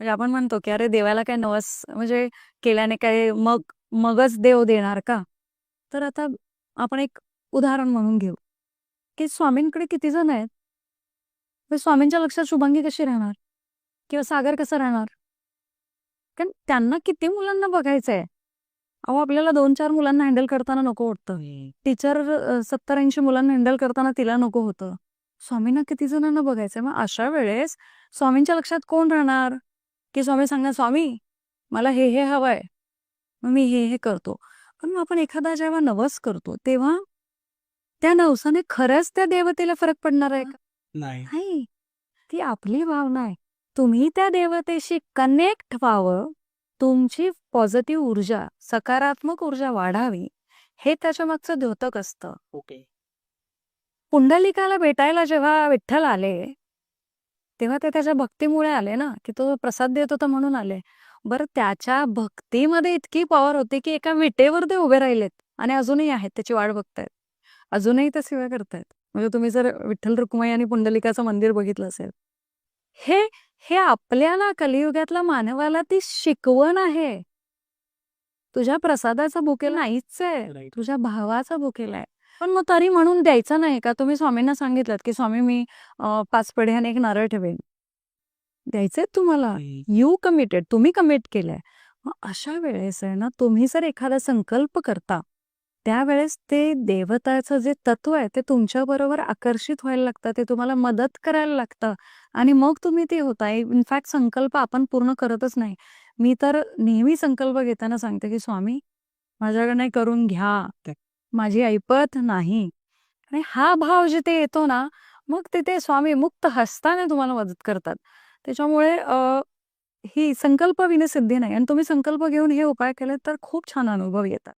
म्हणजे आपण म्हणतो की अरे देवाला काय नवस म्हणजे केल्याने काय मग मगच देव देणार का? तर आता आपण एक उदाहरण म्हणून घेऊ की स्वामींकडे किती जण आहेत? तर स्वामींच्या लक्षात शुभांगी कशी राहणार? किंवा सागर कसं राहणार? कारण त्यांना किती मुलांना बघायचंय अहो आपल्याला दोन चार मुलांना हँडल करताना नको होतं टीचर सत्तर ऐंशी मुलांना हँडल करताना तिला नको होतं. स्वामींना किती जणांना बघायचंय मग अशा वेळेस स्वामींच्या लक्षात कोण राहणार? की स्वामी सांगणार स्वामी मला हे हे हवंय. मग मी हे हे करतो. पण मग आपण एखादा जेव्हा नवस करतो तेव्हा त्या नवसाने खरंच त्या देवतेला फरक पडणार आहे का? नाही. ती आपली भावना आहे. तुम्ही त्या देवतेशी कनेक्ट व्हावं. तुमची पॉझिटिव्ह ऊर्जा सकारात्मक ऊर्जा वाढावी हे त्याच्या मागचं द्योतक असतं. ओके. पुंडलिकाला भेटायला जेव्हा विठ्ठल आले तेव्हा ते त्याच्या भक्तीमुळे आले ना की तो प्रसाद देत होता म्हणून आले. बरं त्याच्या भक्तीमध्ये इतकी पॉवर होती की एका विटेवर ते उभे राहिलेत आणि अजूनही आहेत त्याची वाट बघतायत. अजूनही ते सेवा करतायत. म्हणजे तुम्ही जर विठ्ठल रुक्माई आणि पुंडलिकाचं मंदिर बघितलं असेल. हे हे आपल्याला कलियुगातल्या मानवाला ती शिकवण आहे. तुझ्या प्रसादाचा भुकेला नाहीच आहे. तुझ्या भावाचा भुकेला आहे. पण मग तरी म्हणून द्यायचं नाही का? तुम्ही स्वामींना सांगितलं की स्वामी मी पाच पेढ्याने एक नारळ ठेवेन. द्यायचंय तुम्हाला. यू कमिटेड तुम्ही कमिट केलंय. मग अशा वेळेस आहे ना तुम्ही जर एखादा संकल्प करता त्यावेळेस ते देवताचं जे तत्व आहे ते तुमच्या बरोबर आकर्षित व्हायला लागतं ते तुम्हाला मदत करायला लागतं. आणि मग तुम्ही ते होता. इनफॅक्ट संकल्प आपण पूर्ण करतच नाही. मी तर नेहमी संकल्प घेताना सांगते की स्वामी माझ्याकडनं करून घ्या. माझी ऐपत नाही. आणि हा भाव जिथे येतो ना मग तिथे स्वामी मुक्त हस्ताने तुम्हाला मदत करतात. त्याच्यामुळे ही संकल्प सिद्धी नाही. आणि तुम्ही संकल्प घेऊन हे उपाय केले तर खूप छान अनुभव येतात.